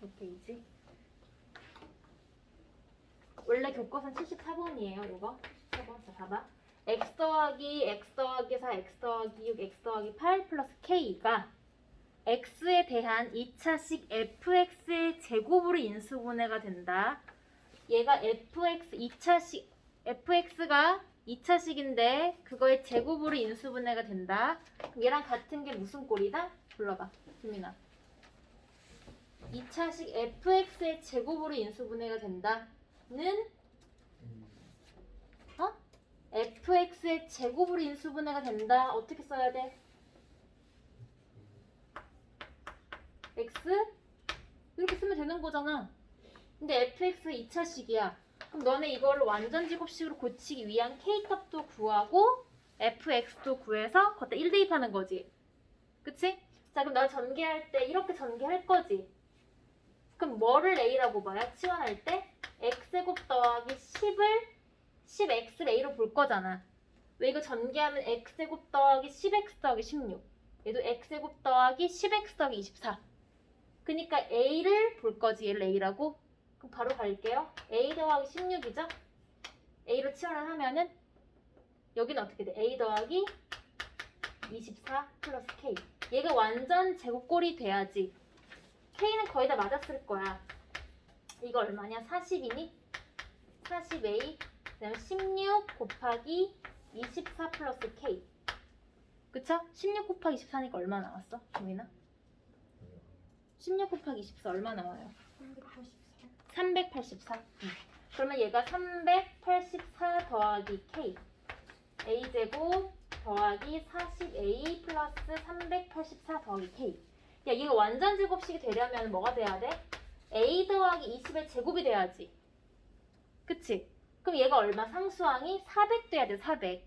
몇 페이지? 원래 교과서는 74번이에요, 이거. 74번. 자, 봐봐. x 더하기 x 더하기 4, x 더하기 6, x 더하기 8 플러스 k가 x에 대한 2차식 fx의 제곱으로 인수분해가 된다. 얘가 fx 2차식 fx가 2차식인데 그거의 제곱으로 인수분해가 된다. 얘랑 같은 게 무슨 꼴이다? 불러봐, 김민아. 2차식 fx의 제곱으로 인수분해가 된다는 어? fx의 제곱으로 인수분해가 된다. 어떻게 써야 돼? x 이렇게 쓰면 되는 거잖아. 근데 fx 2차식이야. 그럼 너네 이걸 완전 제곱식으로 고치기 위한 k 값도 구하고 fx도 구해서 거기다 1 대입하는 거지. 그치? 자 그럼 너 전개할 때 이렇게 전개할 거지. 그럼 뭐를 a라고 봐요? 치환할 때 x제곱 더하기 10을 10x를 a로 볼 거잖아. 왜 이거 전개하면 x제곱 더하기 10x 더하기 16. 얘도 x제곱 더하기 10x 더하기 24. 그러니까 a를 볼 거지 얘를 a라고. 그럼 바로 갈게요. a 더하기 16이죠? a로 치환을 하면은 여기는 어떻게 돼? a 더하기 24 플러스 k. 얘가 완전 제곱꼴이 돼야지. K는 거의 다 맞았을 거야. 이거 얼마냐? 40이니? 40a 그다음에 16 곱하기 24 플러스 k. 그쵸? 16 곱하기 24니까 얼마 나왔어? 주민아? 16 곱하기 24 얼마 나와요? 384. 응. 그러면 얘가 384 더하기 k. a제곱 더하기 40a 플러스 384 더하기 k. 야, 얘가 완전 제곱식이 되려면 뭐가 돼야 돼? a 더하기 20의 제곱이 돼야지. 그치? 그럼 얘가 얼마? 상수항이 400 돼야 돼, 400.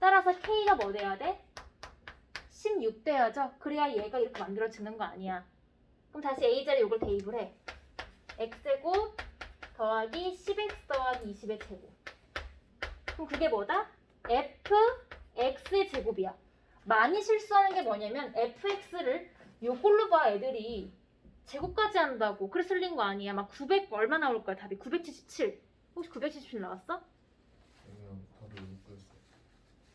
따라서 k가 뭐 돼야 돼? 16 돼야죠? 그래야 얘가 이렇게 만들어지는 거 아니야. 그럼 다시 a 자리 이걸 대입을 해. x제곱 더하기 10x 더하기 20의 제곱. 그럼 그게 뭐다? f x의 제곱이야. 많이 실수하는 게 뭐냐면 fx를 요걸로 봐 애들이 제곱까지 한다고 그래서 틀린 거 아니야. 막 900 얼마 나올 거야 답이 977. 혹시 977 나왔어? 그냥.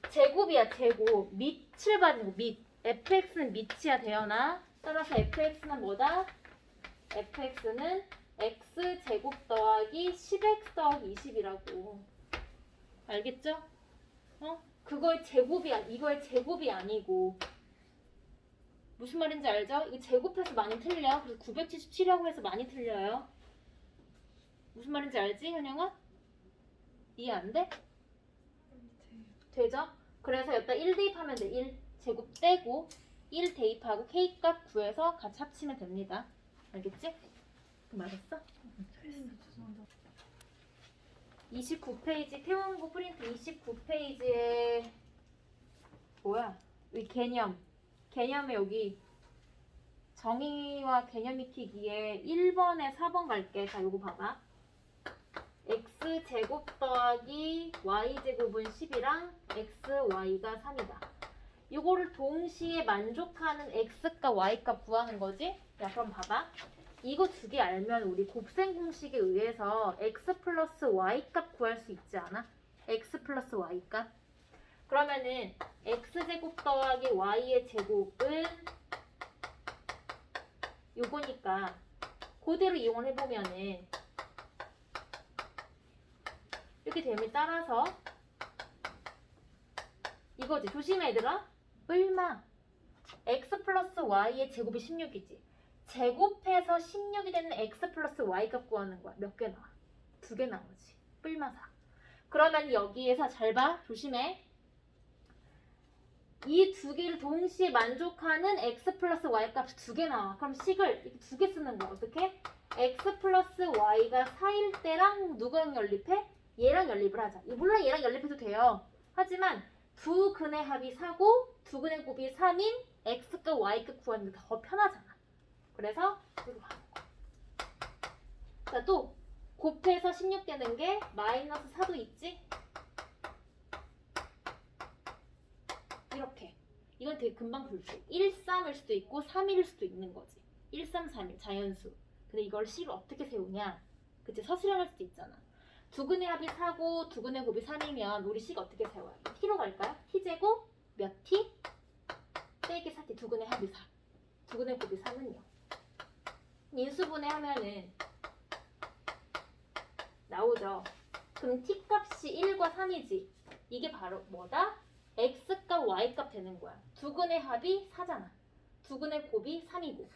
제곱이야 제곱 밑을 받는 밑 fx는 밑이야 대연아 따라서 fx는 뭐다? fx는 x 제곱 더하기 10x 더하기 20이라고 알겠죠? 어? 그거의 제곱이야 이거의 제곱이 아니고 무슨 말인지 알죠? 이거 제곱해서 많이 틀려 그래서 977이라고 해서 많이 틀려요 무슨 말인지 알지 현영아? 이해 안 돼? 되죠? 그래서 여기다 1 대입하면 돼. 1 제곱 떼고 1 대입하고 k 값 구해서 같이 합치면 됩니다. 알겠지? 그 말했어? 29페이지 태원고 프린트 29페이지에 뭐야? 이 개념 개념에 여기 정의와 개념 익히기에 1번에 4번 갈게. 자, 요거 봐봐. x 제곱 더하기 y 제곱은 10이랑 x y가 3이다. 이거를 동시에 만족하는 x값 y값 구하는 거지? 야 그럼 봐봐. 이거 두 개 알면 우리 곱셈 공식에 의해서 x 플러스 y값 구할 수 있지 않아? x 플러스 y값. 그러면은 x 제곱 더하기 y의 제곱은 요거니까 그대로 이용을 해보면은 이렇게 됨에 따라서 이거지. 조심해 얘들아. 얼마. X 플러스 y의 제곱이 16이지. 제곱해서 16이 되는 x 플러스 y 값 구하는 거야. 몇 개 나와? 두 개 나오지. 뿔마사 그러면 여기에서 잘 봐. 조심해 이 두 개를 동시에 만족하는 x 플러스 y 값이 두 개 나와 그럼 식을 두 개 쓰는 거야 어떻게? x 플러스 y가 4일 때랑 누구랑 연립해? 얘랑 연립을 하자. 물론 얘랑 연립해도 돼요. 하지만 두 근의 합이 4고 두 근의 곱이 3인 x값 y값 구하는 게 더 편하잖아. 그래서. 자, 또 곱해서 16 되는 게 마이너스 4도 있지? 이건 되게 금방 풀 수. 1, 3일 수도 있고 3일일 수도 있는 거지. 1, 3, 3, 1 자연수. 근데 이걸 C를 어떻게 세우냐? 그치 서술형할 수도 있잖아. 두근의 합이 4고 두근의 곱이 3이면 우리 C가 어떻게 세워요? T로 갈까요? T제곱 몇 T? 빼기 4T 두근의 합이 4. 두근의 곱이 3은요. 인수분해 하면은 나오죠. 그럼 t 값이 1과 3이지. 이게 바로 뭐다? X 값, y 값 되는 거야. 두근의 합이 4잖아. 두근의 곱이 3이고.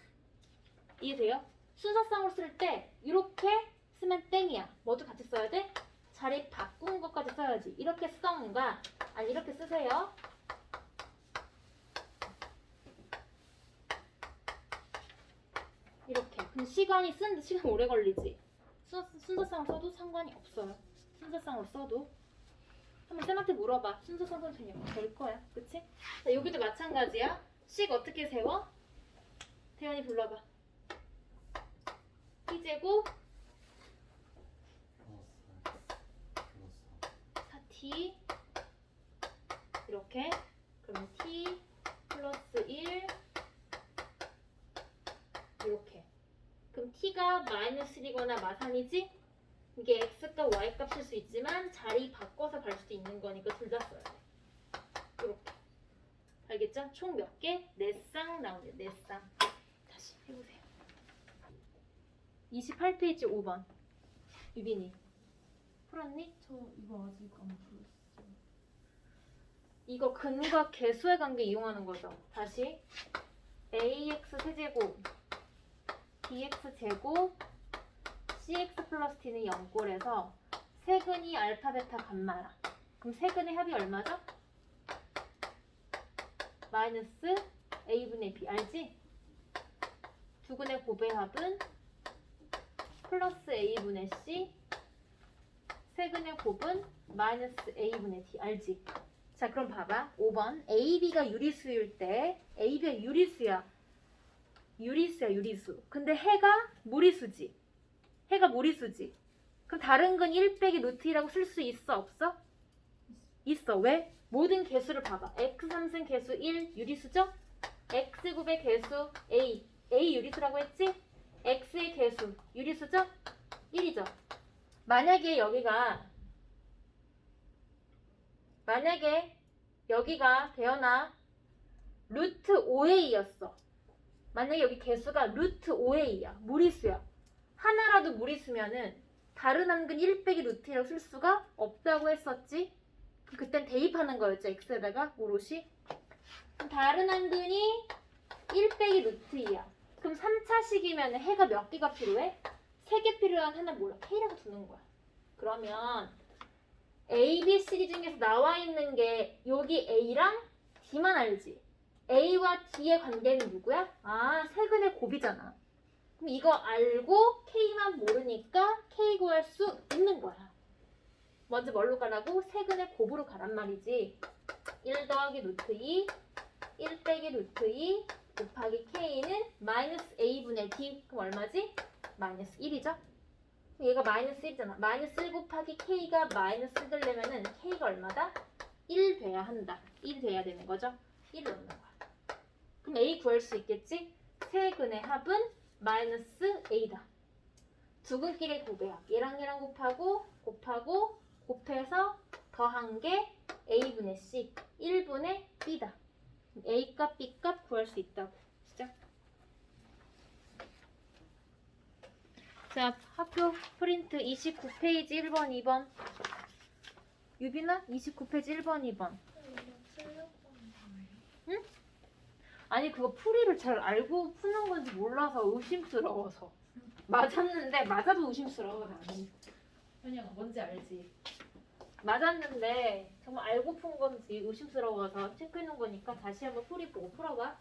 이해돼요? 순서상으로 쓸 때 이렇게 쓰면 땡이야. 뭐도 같이 써야 돼? 자리 바꾼 것까지 써야지. 이렇게 쓰던가 아니 이렇게 쓰세요. 이렇게. 그럼 시간이 쓰는데 시간 오래 걸리지. 순, 순서상으로 써도 상관이 없어요. 순서상으로 써도. 한번 쌤한테 물어봐. 순서상 선생님 될 거야. 그치? 자, 여기도 마찬가지야. 식 어떻게 세워? 태연이 불러봐. t제곱 플러스 4t 이렇게 그러면 t 플러스 1 이렇게 그럼 t가 마이너스 1이거나 마삼이지? 이게 x값 y값 쓸수 있지만 자리 바꿔서 갈 수도 있는 거니까 둘 다 써야 돼 이렇게 알겠죠? 총 몇 개? 4쌍 나오네요 4쌍 다시 해보세요 28페이지 5번 유빈이 풀었니? 저 이거 아직 안 풀었어요. 이거 근과 개수의 관계 이용하는 거죠. 다시 ax 세제곱 bx 제곱 cx 플러스 t는 0꼴에서 세근이 알파 베타 감마라. 그럼 세근의 합이 얼마죠? 마이너스 a분의 b 알지? 두근의 곱의 합은 플러스 a분의 c 세근의 곱은 마이너스 a분의 d 알지? 자 그럼 봐봐 5번 AB가 유리수일 때 AB가 유리수야 유리수야 유리수 근데 해가 무리수지 해가 무리수지 그럼 다른 근1 빼기 루트 2라고 쓸 수 있어 없어? 있어 왜? 모든 개수를 봐봐 x3승 개수 1 유리수죠? x곱의 개수 a a 유리수라고 했지? x의 개수 유리수죠? 1이죠 만약에 여기가 만약에 여기가 대현아 루트 5a였어. 만약에 여기 개수가 루트 5a야. 무리수야. 하나라도 무리수면은 다른 한근 1 빼기 루트 1라고 쓸 수가 없다고 했었지. 그땐 대입하는 거였죠. x에다가 오롯이. 다른 한근이 1 빼기 루트 2야. 그럼 3차식이면 해가 몇 개가 필요해? 3개 필요한 하나 몰라. k라고 두는 거야. 그러면 A, B, C 중에서 나와 있는 게 여기 A랑 D만 알지? A와 D의 관계는 누구야? 아, 세근의 곱이잖아. 그럼 이거 알고 K만 모르니까 K 구할 수 있는 거야. 먼저 뭘로 가라고? 세근의 곱으로 가란 말이지. 1 더하기 루트 2, 1 빼기 루트 2 곱하기 K는 마이너스 A분의 D. 그럼 얼마지? 마이너스 1이죠? 얘가 마이너스 1이잖아. 마이너스 1 곱하기 k가 마이너스 1 되려면은 k가 얼마다? 1 돼야 한다. 1 돼야 되는 거죠. 1을 넣는 거야. 그럼 a 구할 수 있겠지? 세근의 합은 마이너스 a다. 두 근끼리 곱해야. 얘랑 얘랑 곱하고 곱하고 곱해서 더한 게 a분의 c, 1분의 b다. a 값, b 값 구할 수 있다고. 시작. 자, 학교 프린트 29페이지 1번, 2번. 유빈아, 29페이지 1번, 2번. 아니, 그거 풀이를 잘 알고 푸는 건지 몰라서 의심스러워서. 맞았는데, 맞아도 의심스러워, 나는. 현영아, 뭔지 알지? 맞았는데, 정말 알고 푼 건지 의심스러워서 체크해놓은 거니까 다시 한번 풀이 보고 풀어봐.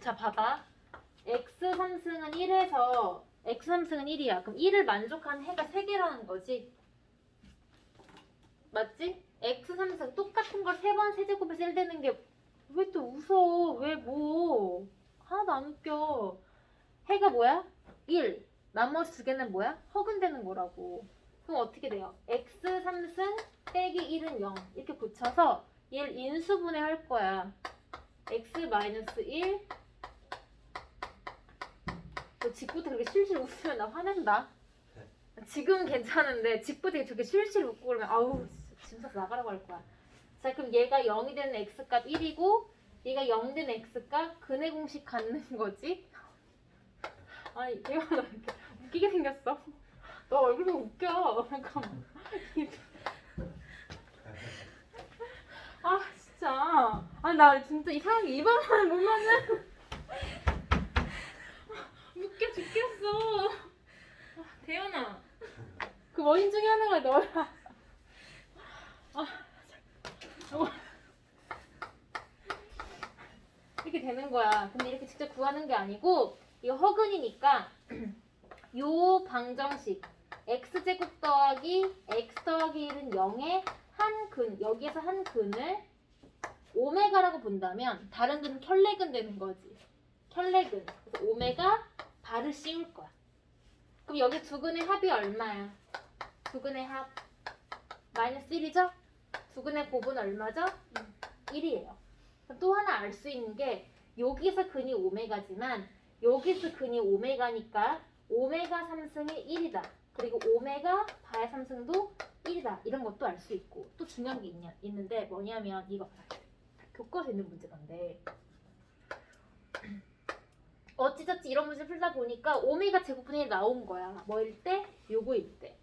자, 봐봐. x3승은 1에서 x3승은 1이야. 그럼 1을 만족한 해가 3개라는 거지. 맞지? x3승 똑같은 걸 3번 세제곱해서 1 되는 게 왜 또 웃어? 왜 뭐? 하나도 안 웃겨. 해가 뭐야? 1. 나머지 두 개는 뭐야? 허근되는 거라고. 그럼 어떻게 돼요? x3승 빼기 1은 0. 이렇게 붙여서 얘를 인수분해 할 거야. x-1 너 직구때 그렇게 실실 웃으면 나 화낸다. 지금은 괜찮은데 직구때 저렇게 실실 웃고 그러면 아우 짐 싸서 나가라고 할 거야. 자 그럼 얘가 0이 되는 x값 1이고 얘가 0 되는 x값 근의 공식 갖는 거지. 아니 얘가 나 이렇게 웃기게 생겼어. 너 얼굴 보고 웃겨. 잠깐만. 아 진짜. 아니 나 진짜 이상하게 이번만 보면은 웃겨 죽겠어. 아, 대현아. 그 원인 중에 하나가 너야. 아, 이렇게 되는 거야. 근데 이렇게 직접 구하는 게 아니고 이거 허근이니까 요 방정식 x제곱 더하기 x 더하기 1은 0의 한 근, 여기에서 한 근을 오메가라고 본다면 다른 근은 켤레근 되는 거지. 켤레근. 그래서 오메가 발을 씌울 거야. 그럼 여기 두 근의 합이 얼마야? 두 근의 합 마이너스 1이죠? 두 근의 곱은 얼마죠? 1이에요. 또 하나 알 수 있는 게 여기서 근이 오메가지만 여기서 근이 오메가니까 오메가 3승이 1이다. 그리고 오메가 바의 3승도 1이다. 이런 것도 알 수 있고 또 중요한 게 있냐, 있는데 뭐냐면 이거 교과서에 있는 문제인데 어찌저찌 이런 문제 풀다 보니까 오메가 제곱분의 1 나온 거야. 뭐일 때? 요거일 때.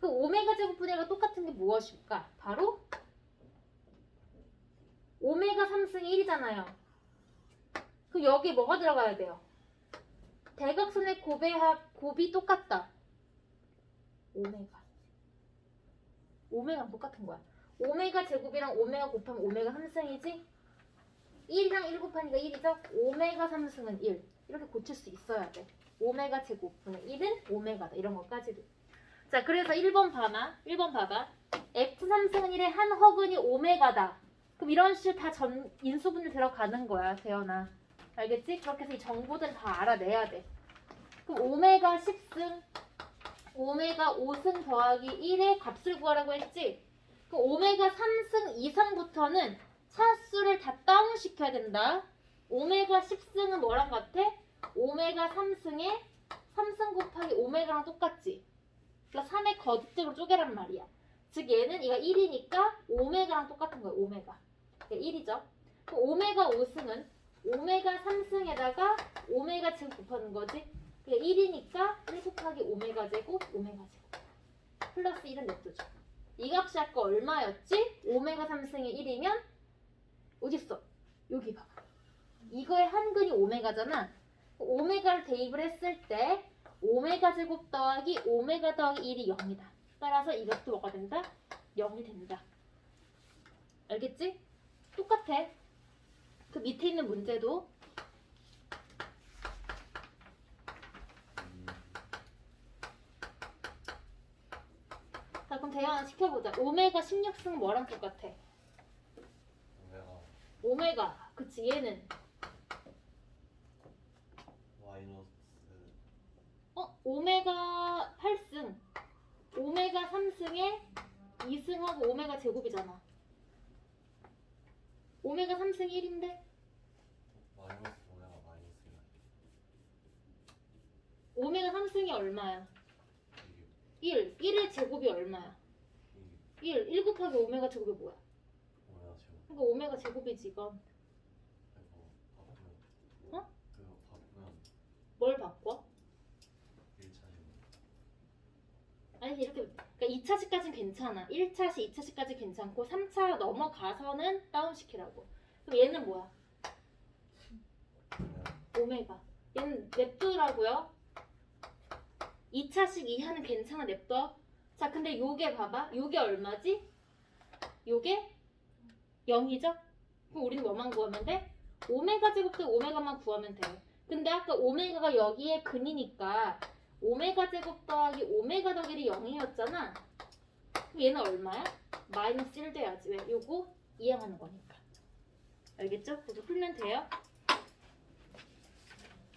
그 오메가 제곱분의 1과 똑같은 게 무엇일까? 바로 오메가 3승이 1이잖아요. 그럼 여기 뭐가 들어가야 돼요? 대각선의 곱의 합, 곱이 똑같다. 오메가. 오메가는 똑같은 거야. 오메가 제곱이랑 오메가 곱하면 오메가 3승이지? 1이랑 1 곱하니까 1이죠? 오메가 3승은 1. 이렇게 고칠 수 있어야 돼. 오메가 제곱분의 1은 오메가다. 이런 것까지도. 자, 그래서 1번 봐봐. 1번 봐봐. x 3승은 1의 한 허근이 오메가다. 그럼 이런 식으로 다 전, 인수분해 들어가는 거야, 재현아. 알겠지? 그렇게 해서 이 정보들 다 알아내야 돼. 그럼 오메가 10승, 오메가 5승 더하기 1의 값을 구하라고 했지? 그럼 오메가 3승 이상부터는 차수를 다 다운시켜야 된다. 오메가 10승은 뭐랑 같아? 오메가 3승에 3승 곱하기 오메가랑 똑같지? 그러니까 3의 거듭적으로 쪼개란 말이야. 즉 얘는 얘가 1이니까 오메가랑 똑같은 거야. 오메가. 그러니까 1이죠. 그럼 오메가 5승은 오메가 3승에다가 오메가 제곱 곱하는 거지. 그러니까 1이니까 1 곱하기 오메가 제곱 오메가 제곱. 플러스 1은 냅두죠. 이 값이 아까 얼마였지? 오메가 3승이 1이면 어딨어? 여기 봐봐. 이거의 한 근이 오메가잖아. 오메가를 대입을 했을 때 오메가 제곱 더하기 오메가 더하기 1이 0이다. 따라서 이것도 뭐가 된다? 0이 된다. 알겠지? 똑같아. 그 밑에 있는 문제도 자 그럼 대화 시켜보자. 오메가 16승 뭐랑 똑같아? 오메가 오메가 그치 얘는 마이너스 어 오메가 8승 오메가 3승에 2승하고 오메가 제곱이잖아. 오메가 3승 1인데 마이너스 오메가 마이너스 오메가 3승이 얼마야? 1 1. 1의 제곱이 얼마야? 2 1. 1 곱하기 오메가 제곱이 뭐야? 오메가 제곱 그러니까 오메가 제곱이지 이건. 이거 바꾸면 어? 이거 바꾸면 뭘 바꿔? 1차 제곱 아니 이렇게 그러니까 2차식까지는 괜찮아. 1차식, 2차식까지 괜찮고 3차 넘어가서는 다운 시키라고. 그럼 얘는 뭐야? 오메가. 얘는 냅두라고요. 2차식 이하는 괜찮아 냅둬. 자 근데 요게 봐봐. 요게 얼마지? 요게 0이죠? 그럼 우리는 뭐만 구하면 돼? 오메가 제곱 대 오메가만 구하면 돼. 근데 아까 오메가가 여기에 근이니까 오메가 제곱 더하기 오메가 더하기 0이었잖아. 그럼 얘는 얼마야? 마이너스 1 돼야지. 왜? 요거 이항하는 거니까. 알겠죠? 그래서 풀면 돼요.